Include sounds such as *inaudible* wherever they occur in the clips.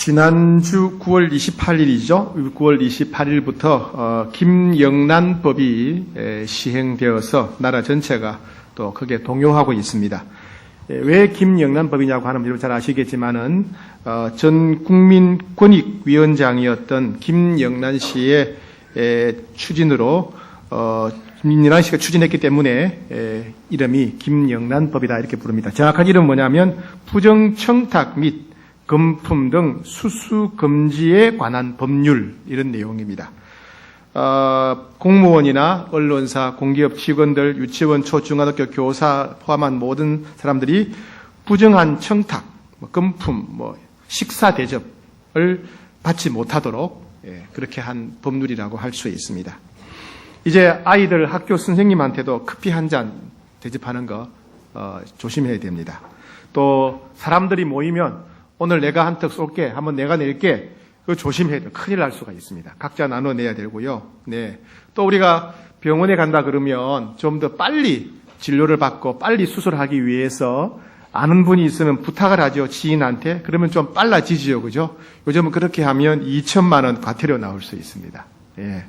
지난주 9월 28일이죠. 9월 28일부터 어, 김영란법이 에, 시행되어서 나라 전체가 또 크게 동요하고 있습니다. 에, 왜 김영란법이냐고 하는 여러분 잘 아시겠지만은 어, 전 국민 권익위원장이었던 김영란 씨의 에, 추진으로 어, 김영란 씨가 추진했기 때문에 에, 이름이 김영란법이다 이렇게 부릅니다. 정확한 이름은 뭐냐면 부정청탁 및 금품 등 수수 금지에 관한 법률 이런 내용입니다. 어, 공무원이나 언론사, 공기업 직원들, 유치원, 초중고등학교 교사 포함한 모든 사람들이 부정한 청탁, 뭐 금품, 뭐 식사 대접을 받지 못하도록 예, 그렇게 한 법률이라고 할 수 있습니다. 이제 아이들 학교 선생님한테도 커피 한 잔 대접하는 거 어, 조심해야 됩니다. 또 사람들이 모이면 오늘 내가 한턱 쏠게, 한번 내가 낼게. 그거 조심해야 돼요. 큰일 날 수가 있습니다. 각자 나눠 내야 되고요. 네. 또 우리가 병원에 간다 그러면 좀 더 빨리 진료를 받고 빨리 수술하기 위해서 아는 분이 있으면 부탁을 하죠. 지인한테. 그러면 좀 빨라지지요. 그죠? 요즘은 그렇게 하면 2천만 원 과태료 나올 수 있습니다. 예.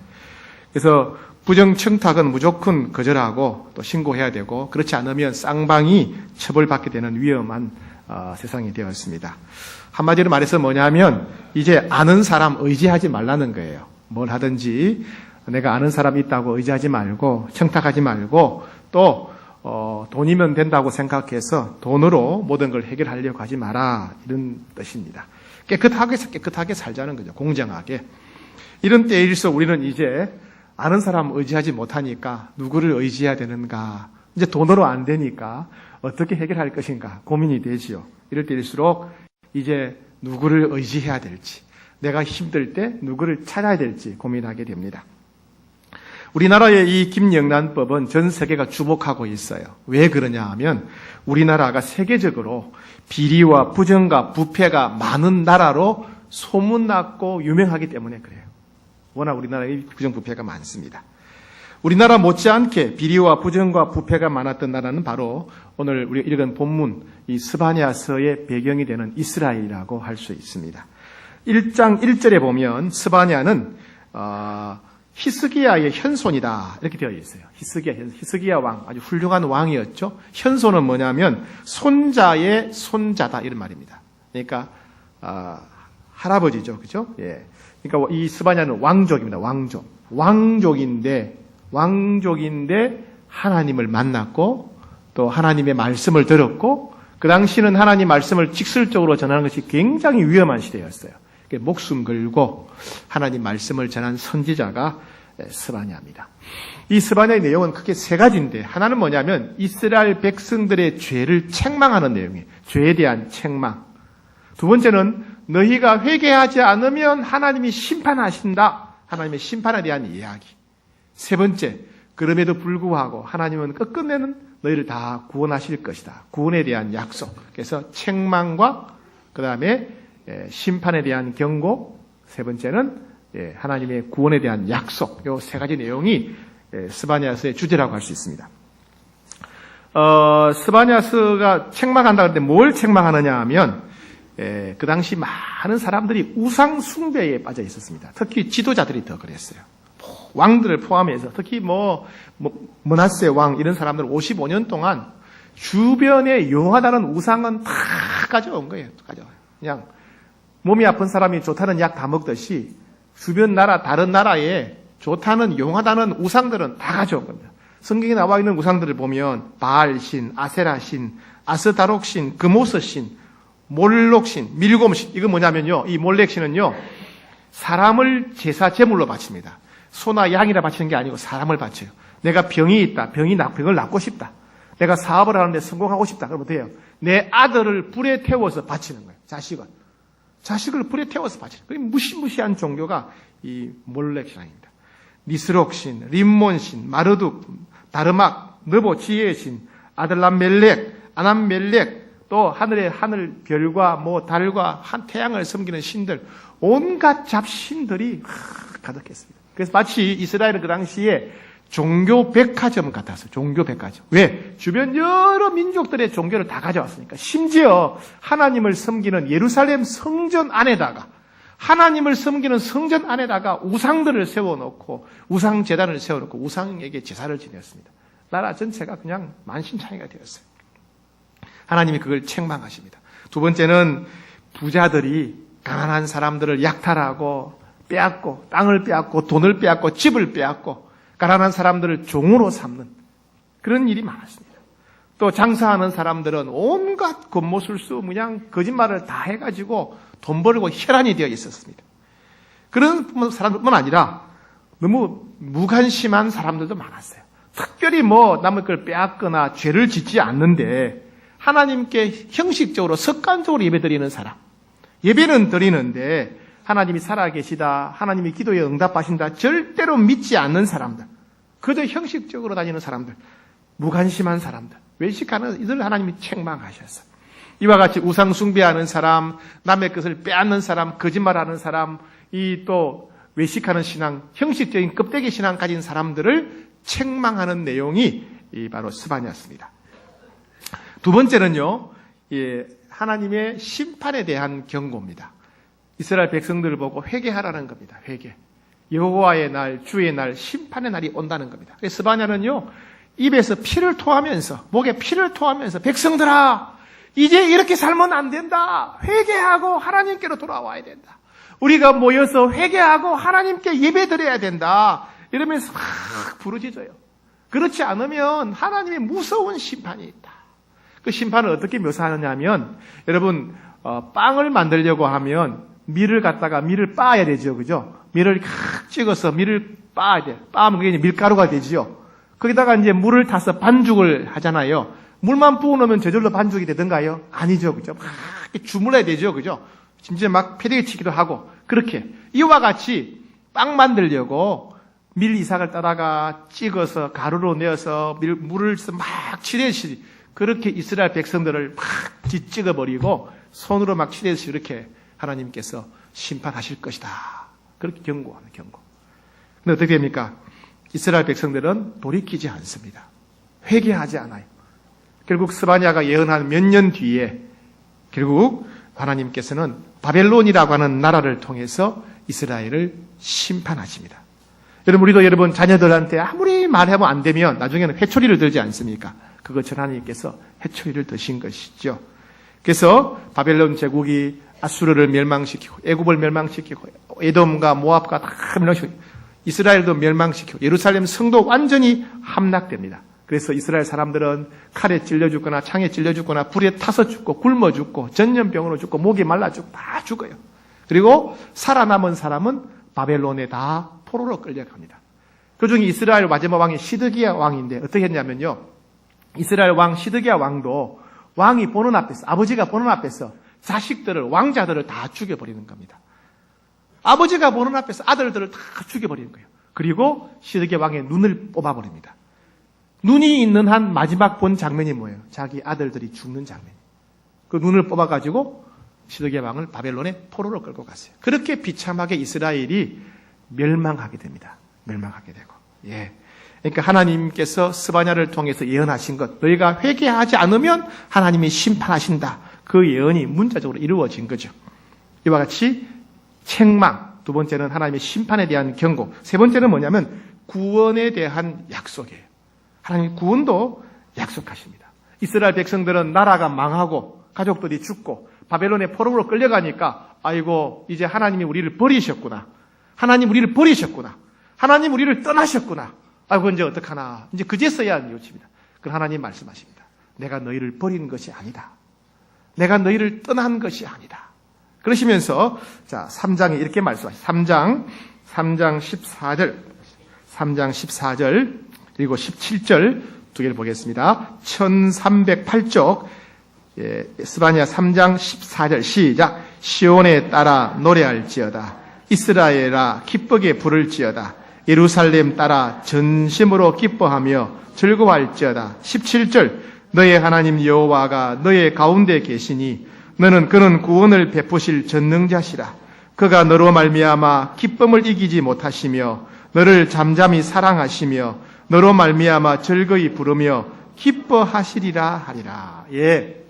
그래서 부정 청탁은 무조건 거절하고 또 신고해야 되고 그렇지 않으면 쌍방이 처벌받게 되는 위험한 어, 세상이 되었습니다. 한마디로 말해서 뭐냐면 이제 아는 사람 의지하지 말라는 거예요. 뭘 하든지 내가 아는 사람이 있다고 의지하지 말고 청탁하지 말고 또 어, 돈이면 된다고 생각해서 돈으로 모든 걸 해결하려고 하지 마라 이런 뜻입니다. 깨끗하게 깨끗하게 살자는 거죠. 공정하게. 이런 때일수록 우리는 이제 아는 사람 의지하지 못하니까 누구를 의지해야 되는가? 이제 돈으로 안 되니까 어떻게 해결할 것인가 고민이 되지요. 이럴 때일수록 이제 누구를 의지해야 될지, 내가 힘들 때 누구를 찾아야 될지 고민하게 됩니다. 우리나라의 이 김영란법은 전 세계가 주목하고 있어요. 왜 그러냐 하면 우리나라가 세계적으로 비리와 부정과 부패가 많은 나라로 소문났고 유명하기 때문에 그래요. 워낙 우리나라에 부정부패가 많습니다. 우리나라 못지않게 비리와 부정과 부패가 많았던 나라는 바로 오늘 우리 읽은 본문 이 스바냐서의 배경이 되는 이스라엘이라고 할 수 있습니다. 1장 1절에 보면 스바냐는 어, 히스기야의 현손이다 이렇게 되어 있어요. 히스기야 히스기야 왕 아주 훌륭한 왕이었죠. 현손은 뭐냐면 손자의 손자다 이런 말입니다. 그러니까 어, 할아버지죠, 그죠? 예. 그러니까 이 스바냐는 왕족입니다. 왕족. 왕족인데 왕족인데 하나님을 만났고 또 하나님의 말씀을 들었고 그 당시는 하나님 말씀을 직설적으로 전하는 것이 굉장히 위험한 시대였어요. 목숨 걸고 하나님 말씀을 전한 선지자가 스바냐입니다. 이 스바냐의 내용은 크게 세 가지인데 하나는 뭐냐면 이스라엘 백성들의 죄를 책망하는 내용이에요. 죄에 대한 책망. 두 번째는 너희가 회개하지 않으면 하나님이 심판하신다. 하나님의 심판에 대한 이야기. 세 번째, 그럼에도 불구하고 하나님은 끝끝내는 너희를 다 구원하실 것이다. 구원에 대한 약속. 그래서 책망과 그 다음에 심판에 대한 경고. 세 번째는 하나님의 구원에 대한 약속. 이 세 가지 내용이 스바냐스의 주제라고 할 수 있습니다. 어, 스바냐스가 책망한다 그럴 때 뭘 책망하느냐 하면 에, 그 당시 많은 사람들이 우상 숭배에 빠져 있었습니다. 특히 지도자들이 더 그랬어요. 왕들을 포함해서 특히 뭐, 뭐 문하세 왕 이런 사람들 55년 동안 주변에 용하다는 우상은 다 가져온 거예요. 가져와요. 그냥 몸이 아픈 사람이 좋다는 약 다 먹듯이 주변 나라 다른 나라에 좋다는 용하다는 우상들은 다 가져온 겁니다. 성경에 나와 있는 우상들을 보면 바알신, 아세라신, 아스다록신, 금오스신, 몰록신, 밀곰신 이거 뭐냐면요. 이 몰렉신은요. 사람을 제사 제물로 바칩니다. 소나 양이라 바치는 게 아니고 사람을 바쳐요. 내가 병이 있다. 병이 나, 병을 낫고 싶다. 내가 사업을 하는데 성공하고 싶다. 그러면 돼요. 내 아들을 불에 태워서 바치는 거예요. 자식을. 자식을 불에 태워서 바치는 거예요. 무시무시한 종교가 이 몰렉신입니다. 니스록신, 림몬신, 마르둑, 다르막, 느보, 지혜의 신, 아들람 멜렉, 아남 멜렉, 또 하늘의 하늘 별과 뭐 달과 한 태양을 섬기는 신들, 온갖 잡신들이 가득했습니다. 그래서 마치 이스라엘은 그 당시에 종교 백화점 같았어요. 종교 백화점. 왜? 주변 여러 민족들의 종교를 다 가져왔으니까. 심지어 하나님을 섬기는 예루살렘 성전 안에다가 하나님을 섬기는 성전 안에다가 우상들을 세워놓고 우상 재단을 세워놓고 우상에게 제사를 지냈습니다. 나라 전체가 그냥 만신창이가 되었어요. 하나님이 그걸 책망하십니다. 두 번째는 부자들이 가난한 사람들을 약탈하고 빼앗고 땅을 빼앗고 돈을 빼앗고 집을 빼앗고 가난한 사람들을 종으로 삼는 그런 일이 많았습니다. 또 장사하는 사람들은 온갖 겉모술수 그냥 거짓말을 다 해가지고 돈 벌고 혈안이 되어 있었습니다. 그런 사람뿐만 아니라 너무 무관심한 사람들도 많았어요. 특별히 뭐 남의 걸 빼앗거나 죄를 짓지 않는데 하나님께 형식적으로 습관적으로 예배 드리는 사람. 예배는 드리는데 하나님이 살아계시다, 하나님이 기도에 응답하신다, 절대로 믿지 않는 사람들. 그저 형식적으로 다니는 사람들. 무관심한 사람들. 외식하는 이들 하나님이 책망하셨어. 이와 같이 우상 숭배하는 사람, 남의 것을 빼앗는 사람, 거짓말하는 사람, 이 또 외식하는 신앙, 형식적인 껍데기 신앙 가진 사람들을 책망하는 내용이 이 바로 스바냐였습니다. 두 번째는요, 예, 하나님의 심판에 대한 경고입니다. 이스라엘 백성들을 보고 회개하라는 겁니다. 회개. 여호와의 날, 주의 날, 심판의 날이 온다는 겁니다. 스바냐는요, 입에서 피를 토하면서, 목에 피를 토하면서, 백성들아, 이제 이렇게 살면 안 된다. 회개하고 하나님께로 돌아와야 된다. 우리가 모여서 회개하고 하나님께 예배 드려야 된다. 이러면서 막 부르짖어요. 그렇지 않으면 하나님의 무서운 심판이 있다. 그 심판을 어떻게 묘사하느냐 하면, 여러분, 어, 빵을 만들려고 하면 밀을 갖다가 밀을 빻아야 되죠. 그죠? 밀을 칵 찍어서 밀을 빻아야 돼. 빻으면 그게 이제 밀가루가 되지요. 거기다가 이제 물을 타서 반죽을 하잖아요. 물만 부어 놓으면 저절로 반죽이 되던가요? 아니죠. 그죠? 막 주물러야 되죠. 그죠? 진짜 막 패대기 치기도 하고. 그렇게. 이와 같이 빵 만들려고 밀 이삭을 따다가 찍어서 가루로 내어서 밀, 물을 막 칠해시 그렇게 이스라엘 백성들을 막 뒤찍어버리고 손으로 막 칠해서 이렇게 하나님께서 심판하실 것이다. 그렇게 경고하는 경고. 근데 어떻게 됩니까? 이스라엘 백성들은 돌이키지 않습니다. 회개하지 않아요. 결국 스바냐가 예언한 몇 년 뒤에 결국 하나님께서는 바벨론이라고 하는 나라를 통해서 이스라엘을 심판하십니다. 여러분 우리도 여러분 자녀들한테 아무리 말하면 안 되면 나중에는 회초리를 들지 않습니까? 그것처럼 하나님께서 회초리를 드신 것이죠. 그래서 바벨론 제국이 아수르를 멸망시키고 애굽을 멸망시키고 에돔과 모압과 다 멸망시키고 이스라엘도 멸망시키고 예루살렘 성도 완전히 함락됩니다. 그래서 이스라엘 사람들은 칼에 찔려 죽거나 창에 찔려 죽거나 불에 타서 죽고 굶어 죽고 전염병으로 죽고 목이 말라 죽고 다 죽어요. 그리고 살아남은 사람은 바벨론에 다 포로로 끌려갑니다. 그 중에 이스라엘 마지막 왕이 시드기야 왕인데 어떻게 했냐면요. 이스라엘 왕 시드기야 왕도 왕이 보는 앞에서 아버지가 보는 앞에서 자식들을 왕자들을 다 죽여버리는 겁니다. 아버지가 보는 앞에서 아들들을 다 죽여버리는 거예요. 그리고 시드기야 왕의 눈을 뽑아버립니다. 눈이 있는 한 마지막 본 장면이 뭐예요? 자기 아들들이 죽는 장면. 그 눈을 뽑아가지고 시드기야 왕을 바벨론에 포로로 끌고 갔어요. 그렇게 비참하게 이스라엘이 멸망하게 됩니다. 멸망하게 되고. 예. 그러니까 하나님께서 스바냐를 통해서 예언하신 것, 너희가 회개하지 않으면 하나님이 심판하신다. 그 예언이 문자적으로 이루어진 거죠. 이와 같이 책망, 두 번째는 하나님의 심판에 대한 경고, 세 번째는 뭐냐면 구원에 대한 약속이에요. 하나님 구원도 약속하십니다. 이스라엘 백성들은 나라가 망하고 가족들이 죽고 바벨론의 포로로 끌려가니까 아이고 이제 하나님이 우리를 버리셨구나. 하나님 우리를 버리셨구나. 하나님 우리를 떠나셨구나. 아이고 이제 어떡하나. 이제 그제서야 뉘우칩니다. 그 하나님 말씀하십니다. 내가 너희를 버린 것이 아니다. 내가 너희를 떠난 것이 아니다. 그러시면서 자 3장에 이렇게 말씀하십니다. 3장 3장 14절 3장 14절 그리고 17절 두 개를 보겠습니다. 1308쪽 예, 스바냐 3장 14절 시작 시온에 따라 노래할지어다 이스라엘아 기쁘게 부를지어다 예루살렘 따라 전심으로 기뻐하며 즐거워할지어다 17절 너의 하나님 여호와가 너의 가운데 계시니 너는 그는 구원을 베푸실 전능자시라 그가 너로 말미암아 기쁨을 이기지 못하시며 너를 잠잠히 사랑하시며 너로 말미암아 즐거이 부르며 기뻐하시리라 하리라. 예.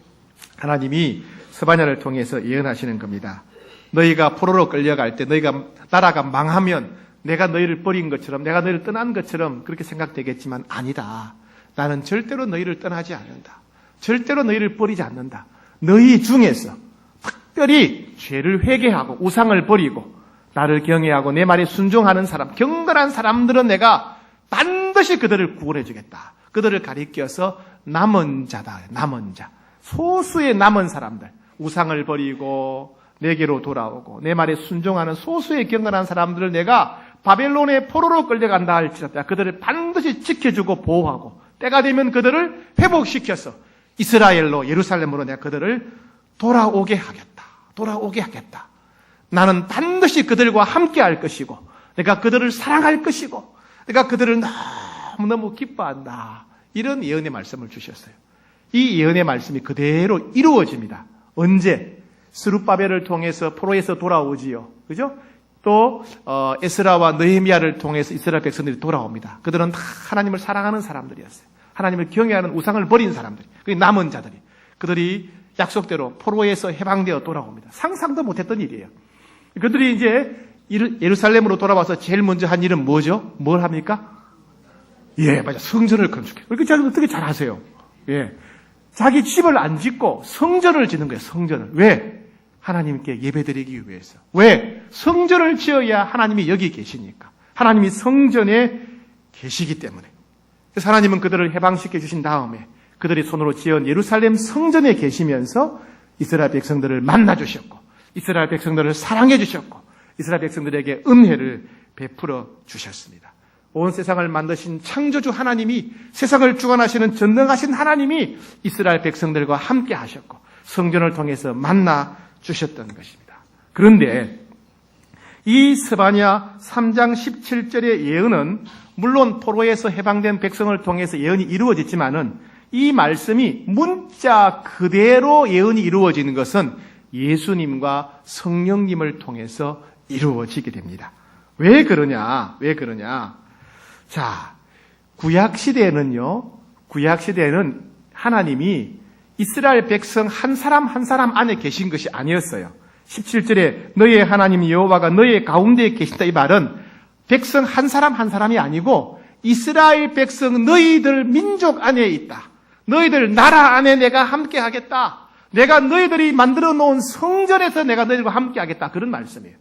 하나님이 스바냐를 통해서 예언하시는 겁니다. 너희가 포로로 끌려갈 때 너희가 나라가 망하면 내가 너희를 버린 것처럼 내가 너희를 떠난 것처럼 그렇게 생각되겠지만 아니다. 나는 절대로 너희를 떠나지 않는다. 절대로 너희를 버리지 않는다. 너희 중에서 특별히 죄를 회개하고 우상을 버리고 나를 경외하고 내 말에 순종하는 사람, 경건한 사람들은 내가 반드시 그들을 구원해 주겠다. 그들을 가리켜서 남은 자다. 남은 자. 소수의 남은 사람들. 우상을 버리고 내게로 돌아오고 내 말에 순종하는 소수의 경건한 사람들을 내가 바벨론의 포로로 끌려간다 할지라도 그들을 반드시 지켜주고 보호하고 때가 되면 그들을 회복시켜서 이스라엘로 예루살렘으로 내가 그들을 돌아오게 하겠다. 돌아오게 하겠다. 나는 반드시 그들과 함께 할 것이고 내가 그들을 사랑할 것이고 내가 그들을 너무너무 기뻐한다. 이런 예언의 말씀을 주셨어요. 이 예언의 말씀이 그대로 이루어집니다. 언제? 스룹바벨을 통해서 포로에서 돌아오지요. 그죠? 또 어, 에스라와 느헤미야를 통해서 이스라엘 백성들이 돌아옵니다. 그들은 다 하나님을 사랑하는 사람들이었어요. 하나님을 경외하는 우상을 버린 사람들이. 그 남은 자들이. 그들이 약속대로 포로에서 해방되어 돌아옵니다. 상상도 못했던 일이에요. 그들이 이제 예루살렘으로 돌아와서 제일 먼저 한 일은 뭐죠? 뭘 합니까? 예, 맞아. 성전을 건축해. 이렇게 자기 어떻게 잘 하세요? 예. 자기 집을 안 짓고 성전을 짓는 거예요, 성전을. 왜? 하나님께 예배드리기 위해서. 왜? 성전을 지어야 하나님이 여기 계시니까. 하나님이 성전에 계시기 때문에. 하나님은 그들을 해방시켜 주신 다음에 그들이 손으로 지은 예루살렘 성전에 계시면서 이스라엘 백성들을 만나 주셨고 이스라엘 백성들을 사랑해 주셨고 이스라엘 백성들에게 은혜를 베풀어 주셨습니다. 온 세상을 만드신 창조주 하나님이 세상을 주관하시는 전능하신 하나님이 이스라엘 백성들과 함께 하셨고 성전을 통해서 만나 주셨던 것입니다. 그런데 이 스바냐 3장 17절의 예언은 물론 포로에서 해방된 백성을 통해서 예언이 이루어졌지만은 이 말씀이 문자 그대로 예언이 이루어지는 것은 예수님과 성령님을 통해서 이루어지게 됩니다. 왜 그러냐? 왜 그러냐? 자, 구약 시대에는요. 구약 시대에는 하나님이 이스라엘 백성 한 사람 한 사람 안에 계신 것이 아니었어요. 17절에 너의 하나님 여호와가 너의 가운데에 계신다 이 말은 백성 한 사람 한 사람이 아니고 이스라엘 백성 너희들 민족 안에 있다. 너희들 나라 안에 내가 함께 하겠다. 내가 너희들이 만들어 놓은 성전에서 내가 너희들과 함께 하겠다. 그런 말씀이에요.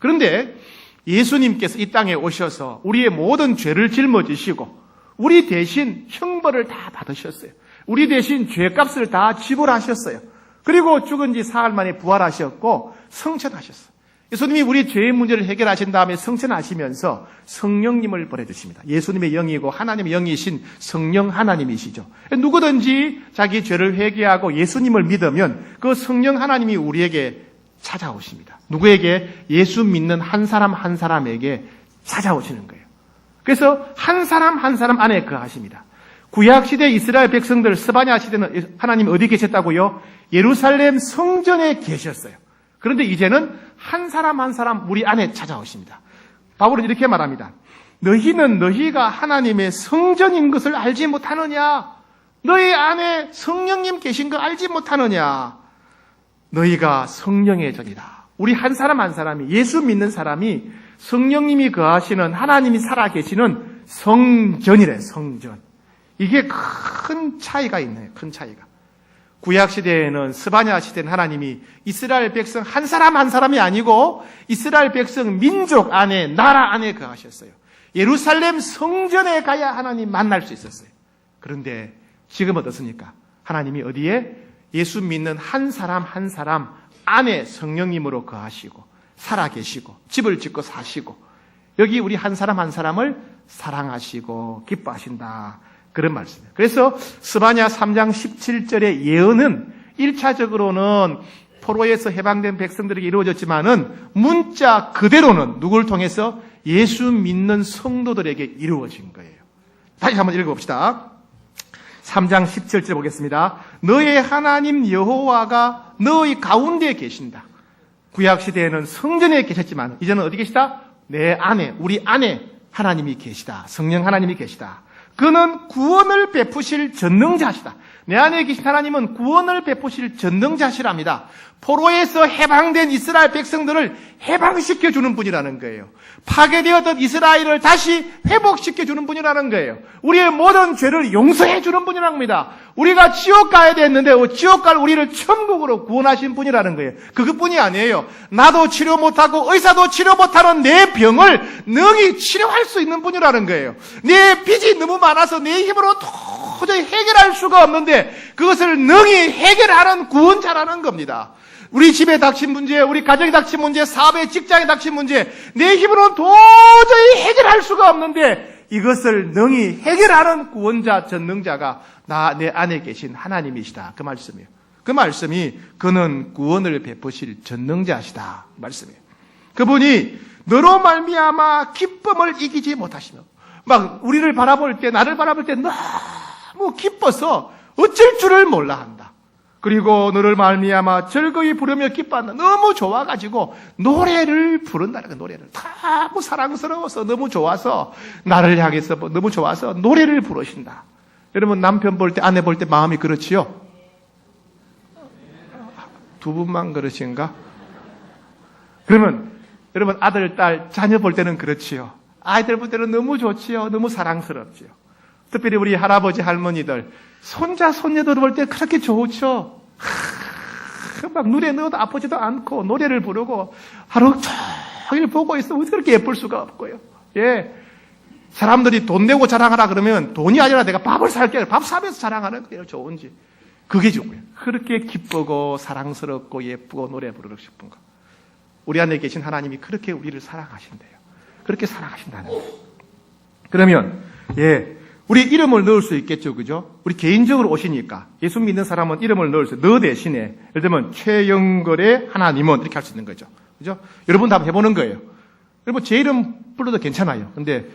그런데 예수님께서 이 땅에 오셔서 우리의 모든 죄를 짊어지시고 우리 대신 형벌을 다 받으셨어요. 우리 대신 죄값을 다 지불하셨어요. 그리고 죽은 지 사흘 만에 부활하셨고 성천하셨어요. 예수님이 우리 죄의 문제를 해결하신 다음에 성천하시면서 성령님을 보내주십니다. 예수님의 영이고 하나님의 영이신 성령 하나님이시죠. 누구든지 자기 죄를 회개하고 예수님을 믿으면 그 성령 하나님이 우리에게 찾아오십니다. 누구에게? 예수 믿는 한 사람 한 사람에게 찾아오시는 거예요. 그래서 한 사람 한 사람 안에 거하십니다. 구약 시대 이스라엘 백성들 스바냐 시대는 하나님 어디 계셨다고요? 예루살렘 성전에 계셨어요. 그런데 이제는 한 사람 한 사람 우리 안에 찾아오십니다. 바울은 이렇게 말합니다. 너희는 너희가 하나님의 성전인 것을 알지 못하느냐? 너희 안에 성령님 계신 거 알지 못하느냐? 너희가 성령의 전이다. 우리 한 사람 한 사람이 예수 믿는 사람이 성령님이 거하시는 하나님이 살아 계시는 성전이래 성전. 이게 큰 차이가 있네요. 큰 차이가. 구약 시대에는 스바냐 시대는 하나님이 이스라엘 백성 한 사람 한 사람이 아니고 이스라엘 백성 민족 안에 나라 안에 거하셨어요. 예루살렘 성전에 가야 하나님 만날 수 있었어요. 그런데 지금 어떻습니까? 하나님이 어디에 예수 믿는 한 사람 한 사람 안에 성령님으로 거하시고 살아 계시고 집을 짓고 사시고 여기 우리 한 사람 한 사람을 사랑하시고 기뻐하신다. 그런 말씀이에요. 그래서 스바냐 3장 17절의 예언은 1차적으로는 포로에서 해방된 백성들에게 이루어졌지만은 문자 그대로는 누구를 통해서 예수 믿는 성도들에게 이루어진 거예요. 다시 한번 읽어봅시다. 3장 17절 보겠습니다. 너의 하나님 여호와가 너의 가운데에 계신다. 구약 시대에는 성전에 계셨지만 이제는 어디 계시다? 내 안에 우리 안에 하나님이 계시다. 성령 하나님이 계시다. 그는 구원을 베푸실 전능자시다. 내 안에 계신 하나님은 구원을 베푸실 전능자시랍니다. 포로에서 해방된 이스라엘 백성들을 해방시켜 주는 분이라는 거예요. 파괴되었던 이스라엘을 다시 회복시켜 주는 분이라는 거예요. 우리의 모든 죄를 용서해 주는 분이라는 겁니다. 우리가 지옥 가야 됐는데 어, 지옥 갈 우리를 천국으로 구원하신 분이라는 거예요. 그것뿐이 아니에요. 나도 치료 못하고 의사도 치료 못하는 내 병을 능히 치료할 수 있는 분이라는 거예요. 내 빚이 너무 많아서 내 힘으로 도저히 해결할 수가 없는데 그것을 능히 해결하는 구원자라는 겁니다. 우리 집에 닥친 문제, 우리 가정에 닥친 문제, 사업에 직장에 닥친 문제, 내 힘으로는 도저히 해결할 수가 없는데 이것을 능히 해결하는 구원자, 전능자가 나, 내 안에 계신 하나님이시다. 그 말씀이에요. 그 말씀이 그는 구원을 베푸실 전능자시다. 말씀이에요. 그분이 너로 말미암아 기쁨을 이기지 못하시며 막 우리를 바라볼 때 나를 바라볼 때 너무 기뻐서 어쩔 줄을 몰라 한다. 그리고 너를 말미암아 즐거이 부르며 기뻐한다. 너무 좋아가지고 노래를 부른다는 거 노래를 너무 사랑스러워서 너무 좋아서 나를 향해서 뭐 너무 좋아서 노래를 부르신다. 여러분 남편 볼 때 아내 볼 때 마음이 그렇지요? 두 분만 그러신가? 그러면 여러분 아들 딸 자녀 볼 때는 그렇지요. 아이들 볼 때는 너무 좋지요. 너무 사랑스럽지요. 특별히 우리 할아버지 할머니들 손자 손녀들 볼 때 그렇게 좋죠. 하, 막 눈에 넣어도 아프지도 않고 노래를 부르고 하루 종일 보고 어떻게 그렇게 예쁠 수가 없고요. 예. 사람들이 돈 내고 자랑하라 그러면 돈이 아니라 내가 밥을 살게 밥 사면서 자랑하는 게 좋은지 그게 좋고요. 그렇게 기쁘고 사랑스럽고 예쁘고 노래 부르고 싶은 거. 우리 안에 계신 하나님이 그렇게 우리를 사랑하신대요. 그렇게 사랑하신다는 거예요. 그러면 예. 우리 이름을 넣을 수 있겠죠, 그죠? 우리 개인적으로 오시니까 예수 믿는 사람은 이름을 넣을 수, 너 대신에 예를 들면 최영걸의 하나님은 이렇게 할 수 있는 거죠, 그죠? 여러분도 한번 해보는 거예요. 여러분 제 이름 불러도 괜찮아요. 근데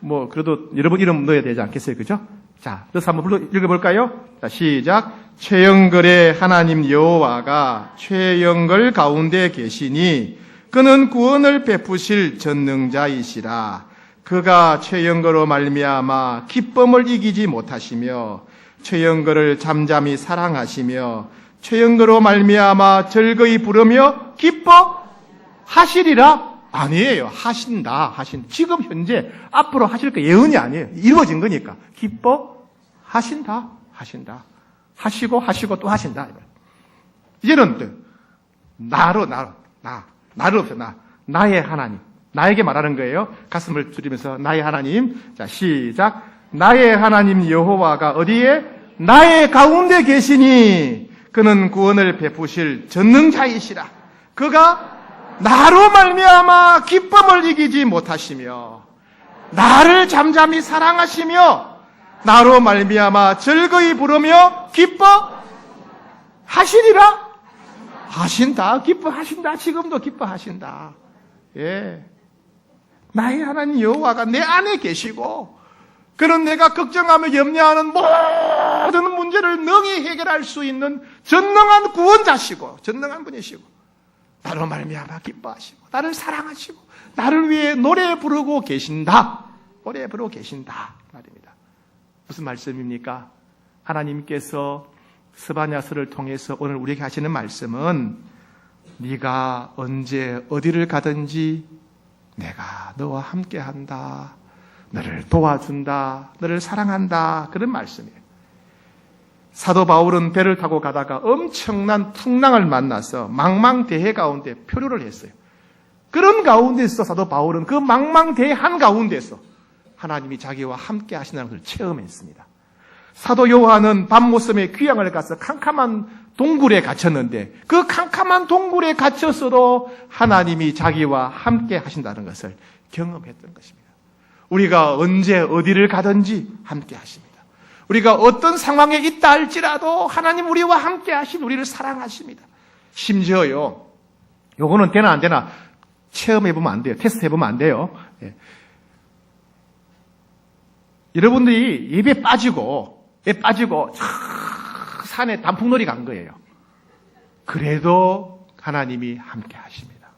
뭐 그래도 여러분 이름 넣어야 되지 않겠어요, 그죠? 자, 그래서 한번 불러 읽어볼까요? 자, 시작. 최영걸의 하나님 여호와가 최영걸 가운데 계시니 그는 구원을 베푸실 전능자이시라. 그가 최영거로 말미암아 기쁨을 이기지 못하시며 최영거를 잠잠히 사랑하시며 최영거로 말미암아 즐거이 부르며 기뻐 하시리라? 아니에요. 하신다. 하신 지금 현재 앞으로 하실 거 예언이 아니에요. 이루어진 거니까. 기뻐 하신다. 하신다. 하시고 하시고 또 하신다. 이제는 또 나로 나로. 나. 나를 없어 나. 나의 하나님 나에게 말하는 거예요. 가슴을 줄이면서 나의 하나님. 자, 시작. 나의 하나님 여호와가 어디에? 나의 가운데 계시니 그는 구원을 베푸실 전능자이시라. 그가 나로 말미암아 기쁨을 이기지 못하시며 나를 잠잠히 사랑하시며 나로 말미암아 즐거이 부르며 기뻐 하시리라. 하신다. 기뻐하신다. 지금도 기뻐하신다. 예. 나의 하나님 여호와가 내 안에 계시고 그는 내가 걱정하며 염려하는 모든 문제를 능히 해결할 수 있는 전능한 구원자시고 전능한 분이시고 나로 말미암아 기뻐하시고 나를 사랑하시고 나를 위해 노래 부르고 계신다. 노래 부르고 계신다 말입니다. 무슨 말씀입니까? 하나님께서 스바냐서를 통해서 오늘 우리에게 하시는 말씀은 네가 언제 어디를 가든지 내가 너와 함께 한다. 너를 도와준다. 너를 사랑한다. 그런 말씀이에요. 사도 바울은 배를 타고 가다가 엄청난 풍랑을 만나서 망망대해 가운데 표류를 했어요. 그런 가운데서 사도 바울은 그 망망대해 한 가운데서 하나님이 자기와 함께 하신다는 것을 체험했습니다. 사도 요한은 밤모섬에 귀향을 가서 캄캄한 동굴에 갇혔는데 그 캄캄한 동굴에 갇혔어도 하나님이 자기와 함께 하신다는 것을 경험했던 것입니다. 우리가 언제 어디를 가든지 함께 하십니다. 우리가 어떤 상황에 있다 할지라도 하나님 우리와 함께 하신 우리를 사랑하십니다. 심지어요. 요거는 되나 안 되나 체험해보면 안 돼요. 테스트 해보면 안 돼요. 예. 여러분들이 예배 빠지고, 예 빠지고, 산에 단풍놀이 간 거예요. 그래도 하나님이 함께 하십니다.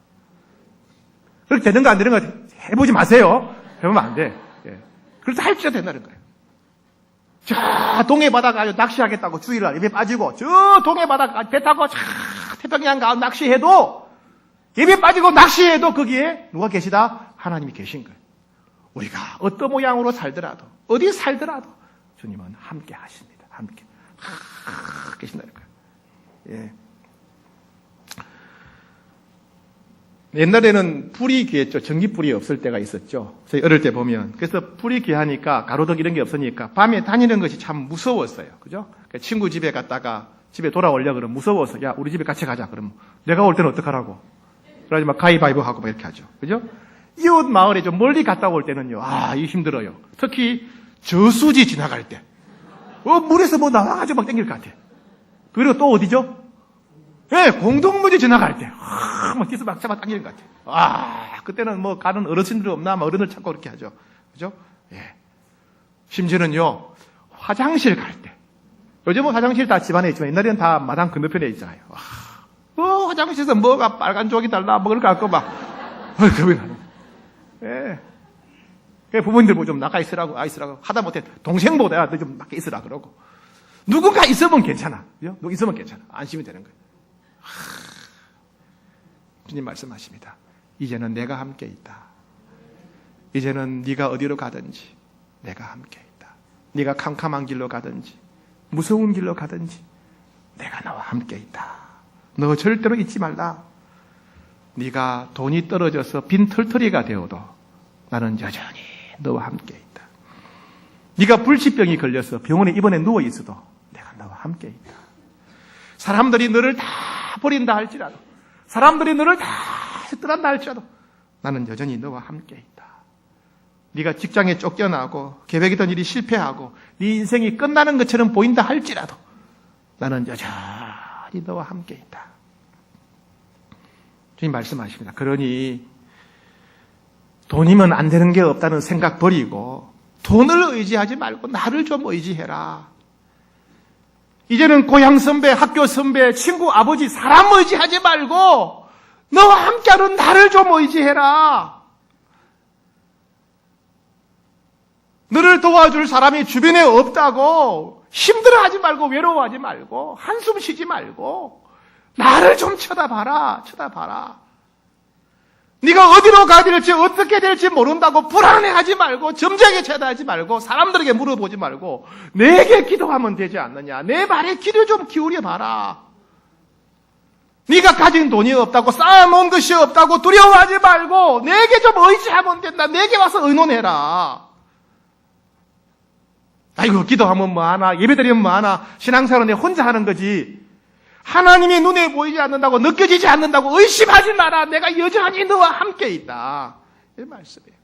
그렇게 되는 거안 되는 거 해보지 마세요. 해보면 안 돼. 예. 그래서 할지라 된다는 거예요. 저 동해 바다 가서 낚시하겠다고 주일날 예배 빠지고 저 동해 바다 가- 배 타고 저 태평양 가 낚시해도 예배 빠지고 낚시해도 거기에 누가 계시다? 하나님이 계신 거예요. 우리가 어떤 모양으로 살더라도 어디 살더라도 주님은 함께 하십니다. 함께 하, 계신다는 거예요. 예. 옛날에는 불이 귀했죠. 전기불이 없을 때가 있었죠. 저희 어릴 때 보면. 그래서 불이 귀하니까 가로등 이런 게 없으니까 밤에 다니는 것이 참 무서웠어요. 그죠? 그러니까 친구 집에 갔다가 집에 돌아오려 그러면 무서워서 야, 우리 집에 같이 가자. 그러면 내가 올 때는 어떡하라고? 그러지 막 가위바위보 하고 막 이렇게 하죠. 그죠? 이웃 마을에 좀 멀리 갔다 올 때는요. 아, 이 힘들어요. 특히 저수지 지나갈 때. 어, 물에서 뭐 나와가지고 막 땡길 것 같아. 그리고 또 어디죠? 예, 공동무지 지나갈 때, 아, 막 뒤에서 막 잡아 당기는 것 같아요. 아, 그때는 뭐 가는 어르신들 없나, 막 어른을 찾고 그렇게 하죠. 그죠? 예. 심지어는요, 화장실 갈 때. 요즘은 화장실 다 집안에 있지만 옛날에는 다 마당 건너편에 있잖아요. 와, 어, 화장실에서 뭐가 빨간 쪽이 달라, 뭐 그럴 것 같고 막, *laughs* 어, 겁이 나네. 예. 그 부모님들 뭐좀 나가 있으라고, 아 있으라고. 하다 못해 동생보다 너좀 밖에 있으라 그러고. 누군가 있으면 괜찮아. 그죠? 누구 있으면 괜찮아. 안심이 되는 거예요. 주님 말씀하십니다. 이제는 내가 함께 있다. 이제는 네가 어디로 가든지 내가 함께 있다. 네가 캄캄한 길로 가든지 무서운 길로 가든지 내가 너와 함께 있다. 너 절대로 잊지 말라. 네가 돈이 떨어져서 빈 털터리가 되어도 나는 여전히 너와 함께 있다. 네가 불치병이 걸려서 병원에 입원해 누워 있어도 내가 너와 함께 있다. 사람들이 너를 다 버린다 할지라도 사람들이 너를 다 떠난다 할지라도 나는 여전히 너와 함께 있다. 네가 직장에 쫓겨나고 계획이던 일이 실패하고 네 인생이 끝나는 것처럼 보인다 할지라도 나는 여전히 너와 함께 있다. 주님 말씀하십니다. 그러니 돈이면 안 되는 게 없다는 생각 버리고 돈을 의지하지 말고 나를 좀 의지해라. 이제는 고향 선배, 학교 선배, 친구, 아버지, 사람 의지하지 말고 너와 함께하는 나를 좀 의지해라. 너를 도와줄 사람이 주변에 없다고 힘들어하지 말고 외로워하지 말고 한숨 쉬지 말고 나를 좀 쳐다봐라. 쳐다봐라. 네가 어디로 가야 될지 어떻게 될지 모른다고 불안해하지 말고 점쟁이 쳐다하지 말고 사람들에게 물어보지 말고 내게 기도하면 되지 않느냐? 내 말에 귀를 좀 기울여 봐라. 네가 가진 돈이 없다고 쌓아놓은 것이 없다고 두려워하지 말고 내게 좀 의지하면 된다. 내게 와서 의논해라. 아이고 기도하면 뭐하나 예배드리면 뭐하나 신앙생활은 내 혼자 하는 거지 하나님이 눈에 보이지 않는다고 느껴지지 않는다고 의심하지 마라. 내가 여전히 너와 함께 있다. 이 말씀이에요.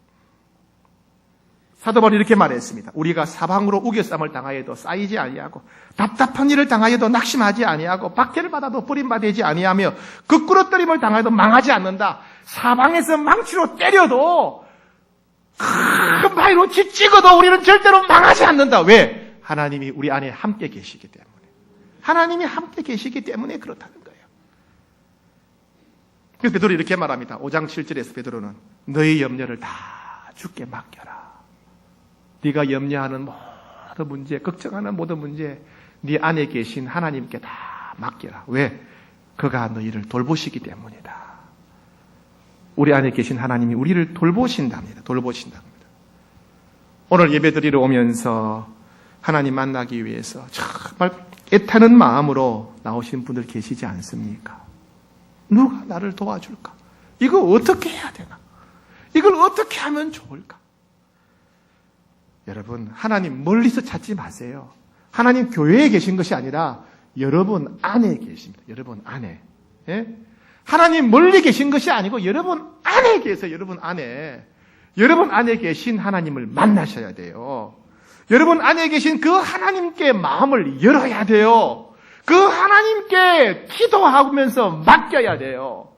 사도 바울이 이렇게 말했습니다. 우리가 사방으로 우겨쌈을 당하여도 쌓이지 아니하고 답답한 일을 당하여도 낙심하지 아니하고 박해를 받아도 버림받지 아니하며 거꾸로뜨림을 당하여도 망하지 않는다. 사방에서 망치로 때려도 큰 바위로 치 찍어도 우리는 절대로 망하지 않는다. 왜? 하나님이 우리 안에 함께 계시기 때문에. 하나님이 함께 계시기 때문에 그렇다는 거예요. 그래서 베드로 이렇게 말합니다. 5장 7절에서 베드로는 너희 염려를 다 주께 맡겨라. 네가 염려하는 모든 문제, 걱정하는 모든 문제, 네 안에 계신 하나님께 다 맡겨라. 왜? 그가 너희를 돌보시기 때문이다. 우리 안에 계신 하나님이 우리를 돌보신답니다. 돌보신답니다. 오늘 예배드리러 오면서 하나님 만나기 위해서 정말 애타는 마음으로 나오신 분들 계시지 않습니까? 누가 나를 도와줄까? 이거 어떻게 해야 되나? 이걸 어떻게 하면 좋을까? 여러분, 하나님 멀리서 찾지 마세요. 하나님 교회에 계신 것이 아니라 여러분 안에 계십니다. 여러분 안에. 예? 하나님 멀리 계신 것이 아니고 여러분 안에 계세요. 여러분 안에. 여러분 안에 계신 하나님을 만나셔야 돼요. 여러분 안에 계신 그 하나님께 마음을 열어야 돼요. 그 하나님께 기도하면서 맡겨야 돼요.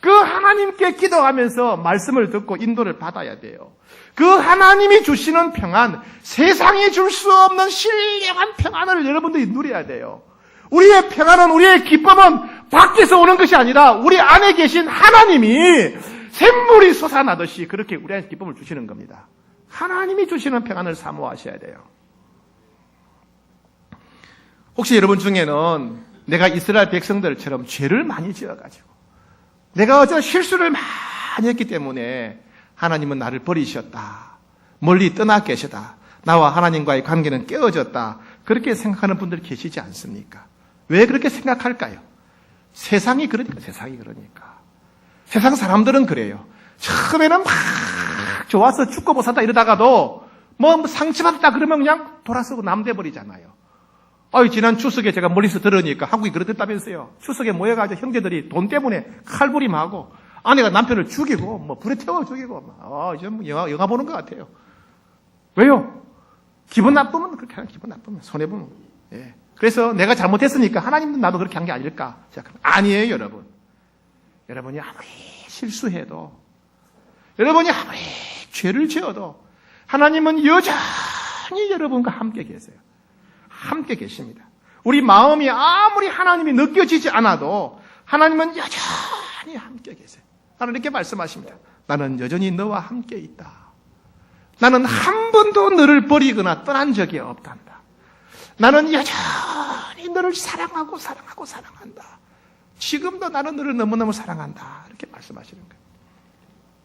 그 하나님께 기도하면서 말씀을 듣고 인도를 받아야 돼요. 그 하나님이 주시는 평안, 세상이 줄 수 없는 신령한 평안을 여러분들이 누려야 돼요. 우리의 평안은, 우리의 기쁨은 밖에서 오는 것이 아니라 우리 안에 계신 하나님이 샘물이 솟아나듯이 그렇게 우리한테 기쁨을 주시는 겁니다. 하나님이 주시는 평안을 사모하셔야 돼요. 혹시 여러분 중에는 내가 이스라엘 백성들처럼 죄를 많이 지어가지고 내가 어제 실수를 많이 했기 때문에 하나님은 나를 버리셨다. 멀리 떠나 계시다. 나와 하나님과의 관계는 깨어졌다. 그렇게 생각하는 분들 계시지 않습니까? 왜 그렇게 생각할까요? 세상이 그러니까, 세상이 그러니까. 세상 사람들은 그래요. 처음에는 막 좋아서 죽고 못 산다 이러다가도 뭐 상처받다 그러면 그냥 돌아서고 남돼 버리잖아요. 아유, 지난 추석에 제가 멀리서 들으니까 한국이 그렇댔다면서요. 추석에 모여가지고 형제들이 돈 때문에 칼부림하고 아내가 남편을 죽이고 뭐 불에 태워 죽이고 막, 아, 이제 뭐 영화, 영화 보는 것 같아요. 왜요? 기분 나쁘면 그렇게 하는 기분 나쁘면 손해보면. 예. 그래서 내가 잘못했으니까 하나님도 나도 그렇게 한 게 아닐까. 아니에요, 여러분. 여러분이 아무리 실수해도 여러분이 아무리 죄를 지어도 하나님은 여전히 여러분과 함께 계세요. 함께 계십니다. 우리 마음이 아무리 하나님이 느껴지지 않아도 하나님은 여전히 함께 계세요. 나는 이렇게 말씀하십니다. 나는 여전히 너와 함께 있다. 나는 한 번도 너를 버리거나 떠난 적이 없단다. 나는 여전히 너를 사랑하고 사랑하고 사랑한다. 지금도 나는 너를 너무너무 사랑한다. 이렇게 말씀하시는 거예요.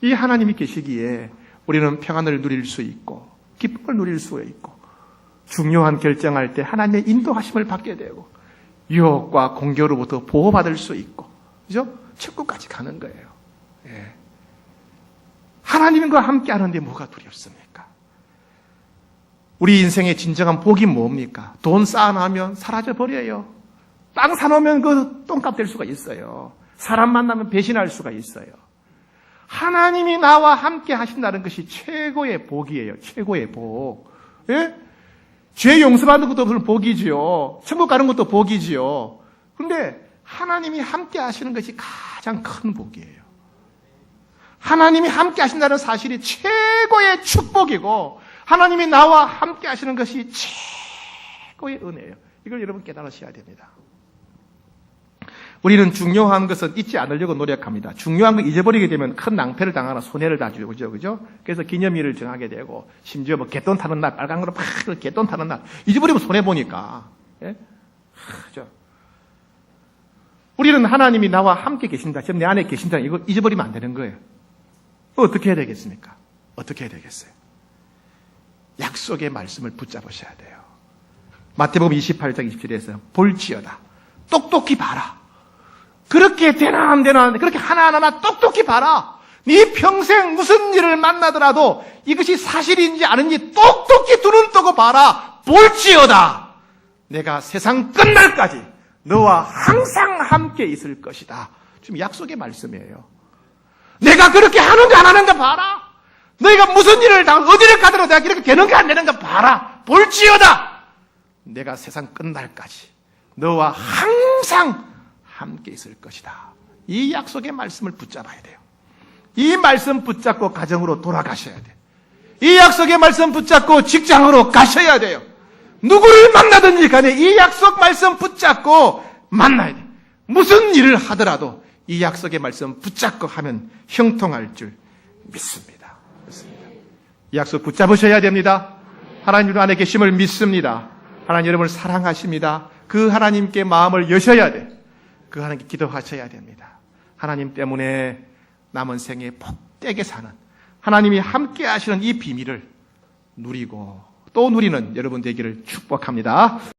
이 하나님이 계시기에 우리는 평안을 누릴 수 있고 기쁨을 누릴 수 있고 중요한 결정할 때 하나님의 인도하심을 받게 되고 유혹과 공격으로부터 보호받을 수 있고 그죠? 천국까지 가는 거예요. 예. 하나님과 함께 하는데 뭐가 두렵습니까? 우리 인생의 진정한 복이 뭡니까? 돈 쌓아놓으면 사라져 버려요. 땅 사놓으면 그 똥값 될 수가 있어요. 사람 만나면 배신할 수가 있어요. 하나님이 나와 함께 하신다는 것이 최고의 복이에요. 최고의 복. 예? 죄 용서받는 것도 무슨 복이지요. 천국 가는 것도 복이지요. 근데 하나님이 함께 하시는 것이 가장 큰 복이에요. 하나님이 함께 하신다는 사실이 최고의 축복이고 하나님이 나와 함께 하시는 것이 최고의 은혜예요. 이걸 여러분 깨달으셔야 됩니다. 우리는 중요한 것은 잊지 않으려고 노력합니다. 중요한 걸 잊어버리게 되면 큰 낭패를 당하나 손해를 다 주죠. 그죠? 그죠? 그래서 기념일을 정하게 되고, 심지어 뭐 개돈 타는 날, 빨간 거로 팍 개돈 타는 날, 잊어버리면 손해보니까. 예? 그죠? 우리는 하나님이 나와 함께 계신다. 지금 내 안에 계신다. 이거 잊어버리면 안 되는 거예요. 어떻게 해야 되겠습니까? 어떻게 해야 되겠어요? 약속의 말씀을 붙잡으셔야 돼요. 마태복음 28장 27에서 볼지어다. 똑똑히 봐라. 그렇게 되나 안 되나 그렇게 하나하나 똑똑히 봐라. 네 평생 무슨 일을 만나더라도 이것이 사실인지 아닌지 똑똑히 두 눈 뜨고 봐라. 볼지어다. 내가 세상 끝날까지 너와 항상 함께 있을 것이다. 지금 약속의 말씀이에요. 내가 그렇게 하는가 안 하는가 봐라. 너희가 무슨 일을 당 어디를 가더라도 내가 이렇게 되는가 안 되는가 봐라. 볼지어다. 내가 세상 끝날까지 너와 항상 함께 있을 것이다. 이 약속의 말씀을 붙잡아야 돼요. 이 말씀 붙잡고 가정으로 돌아가셔야 돼요. 이 약속의 말씀 붙잡고 직장으로 가셔야 돼요. 누구를 만나든지 간에 이 약속 말씀 붙잡고 만나야 돼요. 무슨 일을 하더라도 이 약속의 말씀 붙잡고 하면 형통할 줄 믿습니다. 믿습니다. 이 약속 붙잡으셔야 됩니다. 하나님 안에 계심을 믿습니다. 하나님 여러분을 사랑하십니다. 그 하나님께 마음을 여셔야 돼. 그 하나님께 기도하셔야 됩니다. 하나님 때문에 남은 생에 복되게 사는 하나님이 함께 하시는 이 비밀을 누리고 또 누리는 여러분 되기를 축복합니다.